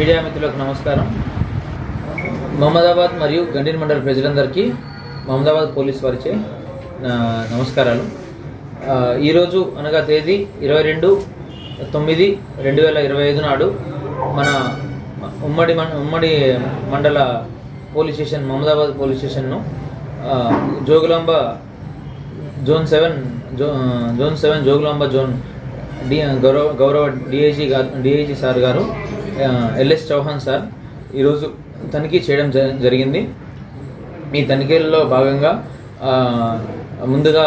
Media మిత్రులకు నమస్కారం. మహమ్మదాబాద్ మరియు గండిన్ మండల ప్రజలందరికీ మహమ్మదాబాద్ పోలీస్ వారిచే నా నమస్కారాలు. ఈరోజు అనగా తేదీ ఇరవై రెండు తొమ్మిది రెండు వేల ఇరవై ఐదు నాడు మన ఉమ్మడి ఉమ్మడి మండల పోలీస్ స్టేషన్ మహమ్మదాబాద్ పోలీస్ స్టేషన్ను జోగులాంబ జోన్ సెవెన్ జో జోన్ సెవెన్ జోగులాంబ జోన్ డి గౌరవ గౌరవ డిఐజీ గారు డిఐజీ సార్ గారు ఎల్ఎస్ చౌహాన్ సార్ ఈరోజు తనిఖీ చేయడం జ- జరిగింది. ఈ తనిఖీల్లో భాగంగా ముందుగా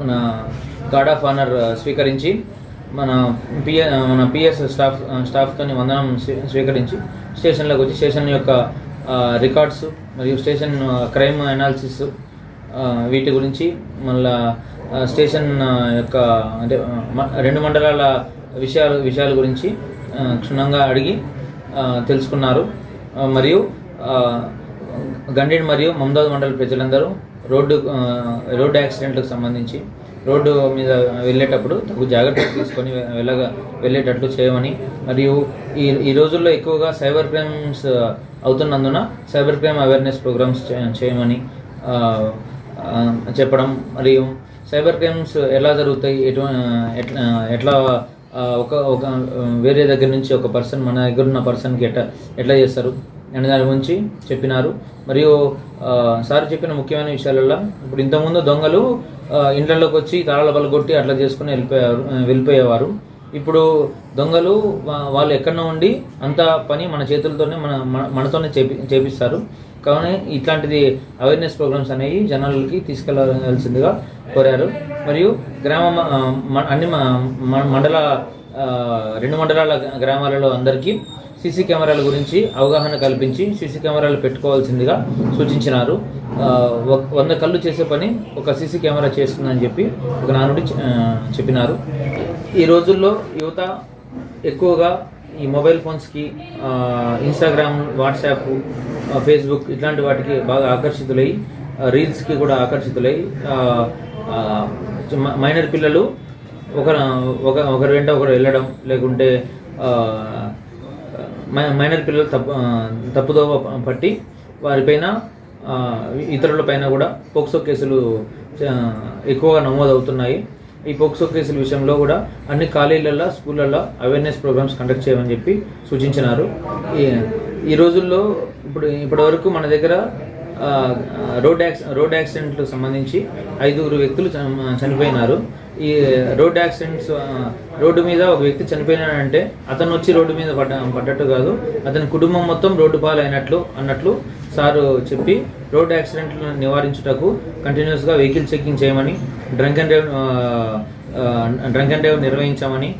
మన గార్డ్ ఆఫ్ ఆనర్ స్వీకరించి మన పిఎ మన పిఎస్ స్టాఫ్ స్టాఫ్తో వందనం స్వీకరించి స్టేషన్లోకి వచ్చి స్టేషన్ యొక్క రికార్డ్స్ మరియు స్టేషన్ క్రైమ్ అనాలిసిస్ వీటి గురించి మళ్ళా స్టేషన్ యొక్క అంటే మ- రెండు మండలాల విషయాలు విషయాల గురించి క్షుణ్ణంగా అడిగి తెలుసుకున్నారు. మరియు గండిడ్ మరియు మమదాద్ మండల ప్రజలందరూ రోడ్డు రోడ్డు యాక్సిడెంట్లకు సంబంధించి రోడ్డు మీద వెళ్ళేటప్పుడు తగు జాగ్రత్తలు తీసుకొని వెళ్ళగా వెళ్ళగ వెళ్ళేటట్లు చేయమని మరియు ఈ ఈ రోజుల్లో ఎక్కువగా సైబర్ క్రైమ్స్ అవుతున్నందున సైబర్ క్రైమ్ అవేర్నెస్ ప్రోగ్రామ్స్ చేయమని చెప్పడం మరియు సైబర్ క్రైమ్స్ ఎలా జరుగుతాయి ఎటు ఎట్లా ఎట్లా ఒక ఒక వేరే దగ్గర నుంచి ఒక పర్సన్ మన దగ్గర ఉన్న పర్సన్కి ఎట్లా ఎట్లా చేస్తారు? అనే దాని గురించి చెప్పినారు. మరియు సార్ చెప్పిన ముఖ్యమైన విషయాలలో ఇప్పుడు ఇంతకుముందు దొంగలు ఇండ్లలోకి వచ్చి తాళాల బలు కొట్టి అట్లా చేసుకుని వెళ్ళిపోయారు వెళ్ళిపోయేవారు. ఇప్పుడు దొంగలు వాళ్ళు ఎక్కడో ఉండి అంత పని మన చేతులతోనే మన మన- మనతోనే చేపి చేపిస్తారు. కావున ఇట్లాంటిది అవేర్నెస్ ప్రోగ్రామ్స్ అనేవి జనాలకి తీసుకెళ్ళాల్సిందిగా కోరారు. మరియు గ్రామ అన్ని మ- మ- మండల రెండు మండలాల గ్రామాలలో అందరికీ సీసీ కెమెరాల గురించి అవగాహన కల్పించి సీసీ కెమెరాలు పెట్టుకోవాల్సిందిగా సూచించినారు. వంద కళ్ళు చేసే పని ఒక సీసీ కెమెరా చేస్తుందని చెప్పి ఒక నానుడి చెప్పినారు. ఈ రోజుల్లో యువత ఎక్కువగా ఈ మొబైల్ ఫోన్స్కి ఇన్స్టాగ్రామ్ వాట్సాప్ ఫేస్బుక్ ఇట్లాంటి వాటికి బాగా ఆకర్షితులై రీల్స్కి కూడా ఆకర్షితులై మైనర్ పిల్లలు ఒక ఒక ఒకరి వెంట ఒకరు వెళ్ళడం లేకుంటే మై- మైనర్ పిల్లలు తప్పు తప్పుదోవ పట్టి వారిపైన ఇతరులపైన కూడా పోక్సో కేసులు ఎక్కువగా నమోదవుతున్నాయి. ఈ పోక్సో కేసుల విషయంలో కూడా అన్ని కాలేజీలలో స్కూళ్ళల్లో అవేర్నెస్ ప్రోగ్రామ్స్ కండక్ట్ చేయమని చెప్పి సూచించినారు. ఈ ఈ రోజుల్లో ఇప్పుడు ఇప్పటివరకు మన దగ్గర రోడ్ యాక్సి రోడ్ యాక్సిడెంట్లకు సంబంధించి ఐదుగురు వ్యక్తులు చనిపోయినారు. ఈ రోడ్ యాక్సిడెంట్స్ రోడ్డు మీద ఒక వ్యక్తి చనిపోయినాడంటే అతను వచ్చి రోడ్డు మీద పడ్డ పడ్డట్టు కాదు. అతని కుటుంబం మొత్తం రోడ్డు పాలైనట్లు అన్నట్లు సారు చెప్పి రోడ్ యాక్సిడెంట్లను నివారించుటకు కంటిన్యూస్గా వెహికల్ చెకింగ్ చేయమని drunk and drive drunk and drive నిర్వహించామని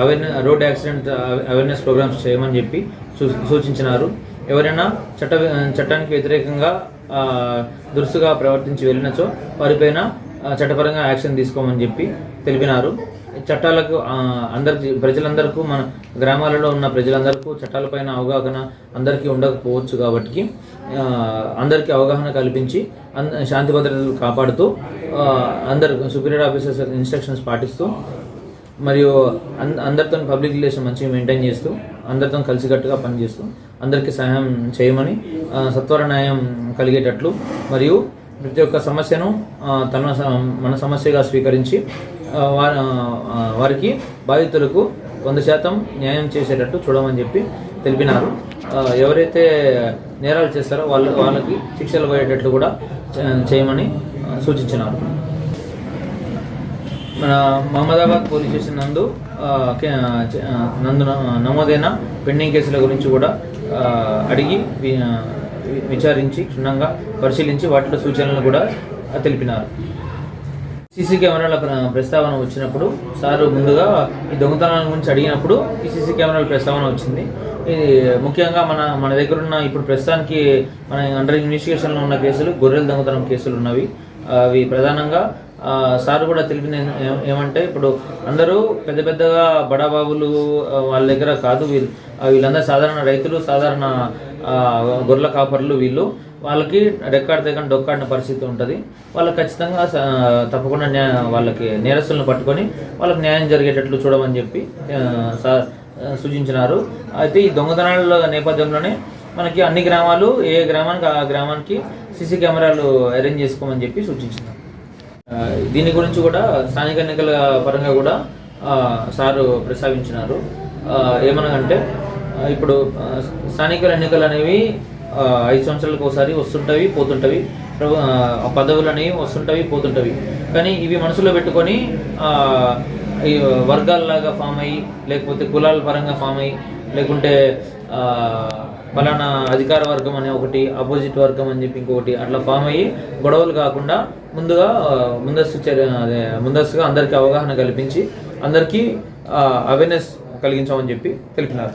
awareness road accident awareness programs చేయమని చెప్పి సూ- సూచించినారు. ఎవరైనా చట్ట చట్టానికి వ్యతిరేకంగా దురుసుగా ప్రవర్తించి వెళ్ళినచో వారిపైన చట్టపరంగా యాక్షన్ తీసుకోమని చెప్పి తెలిపినారు. చట్టాలకు అందరి అందరికి ప్రజలందరికీ మన గ్రామాలలో ఉన్న ప్రజలందరికీ చట్టాలపైన అవగాహన అందరికీ ఉండకపోవచ్చు కాబట్టి అందరికీ అవగాహన కల్పించి అంద శాంతి భద్రతలు కాపాడుతూ అందరు సుపీరియర్ ఆఫీసర్స్ ఇన్స్ట్రక్షన్స్ పాటిస్తూ మరియు అందరితో పబ్లిక్ రిలేషన్ మంచిగా మెయింటైన్ చేస్తూ అందరితో కలిసికట్టుగా పనిచేస్తూ అందరికీ సహాయం చేయమని సత్వర న్యాయం కలిగేటట్లు మరియు ప్రతి ఒక్క సమస్యను తన మన సమస్యగా స్వీకరించి వారి వారికి బాధితులకు వంద శాతం న్యాయం చేసేటట్టు చూడమని చెప్పి తెలిపినారు. ఎవరైతే నేరాలు చేస్తారో వాళ్ళ వాళ్ళకి శిక్షలు పడేటట్లు కూడా చేయమని సూచించినారు. మన మహమ్మదాబాద్ పోలీస్ స్టేషన్ నందు నందు నమోదైన పెండింగ్ కేసుల గురించి కూడా అడిగి విచారించి క్షుణ్ణంగా పరిశీలించి వాటిలో సూచనలు కూడా తెలిపినారు. సీసీ కెమెరాల ప్రస్తావన వచ్చినప్పుడు సారు ముందుగా ఈ దొంగతనాల గురించి అడిగినప్పుడు ఈ సీసీ కెమెరాల ప్రస్తావన వచ్చింది. ఇది ముఖ్యంగా మన మన దగ్గర ఉన్న ఇప్పుడు ప్రస్తుతానికి మన అండర్ ఇన్వెస్టిగేషన్లో ఉన్న కేసులు గొర్రెల దొంగతనం కేసులు ఉన్నవి. అవి ప్రధానంగా సార్ కూడా తెలిపిన ఏమంటే ఇప్పుడు అందరూ పెద్ద పెద్దగా బడాబాబులు వాళ్ళ దగ్గర కాదు వీళ్ళు. వీళ్ళందరూ సాధారణ రైతులు సాధారణ గొర్రెల కాపర్లు వీళ్ళు. వాళ్ళకి రెక్కాడ తెగని డొక్కాడిన పరిస్థితి ఉంటుంది. వాళ్ళకి ఖచ్చితంగా తప్పకుండా న్యాయ వాళ్ళకి నేరస్తులను పట్టుకొని వాళ్ళకి న్యాయం జరిగేటట్లు చూడమని చెప్పి సార్ సూచించినారు. అయితే ఈ దొంగతనాల నేపథ్యంలోనే మనకి అన్ని గ్రామాలు ఏ గ్రామానికి ఆ గ్రామానికి సీసీ కెమెరాలు అరేంజ్ చేసుకోమని చెప్పి సూచించినారు. దీని గురించి కూడా స్థానిక ఎన్నికల పరంగా కూడా సార్ సారు ప్రస్తావించినారు. ఏమనగంటే ఇప్పుడు స్థానిక ఎన్నికలు అనేవి ఐదు సంవత్సరాలకు ఒకసారి వస్తుంటవి పోతుంటవి ప్రభు పదవులు అనేవి వస్తుంటవి పోతుంటవి. కానీ ఇవి మనసులో పెట్టుకొని ఈ వర్గాల్లాగా ఫామ్ అయ్యి లేకపోతే కులాల పరంగా ఫామ్ అయ్యి లేకుంటే ఫలానా అధికార వర్గం అనే ఒకటి అపోజిట్ వర్గం అని చెప్పి ఇంకొకటి అట్లా ఫామ్ అయ్యి గొడవలు కాకుండా ముందుగా ముందస్తు చర్య అదే ముందస్తుగా అందరికీ అవగాహన కల్పించి అందరికీ అవేర్నెస్ కలిగించామని చెప్పి తెలిపినారు.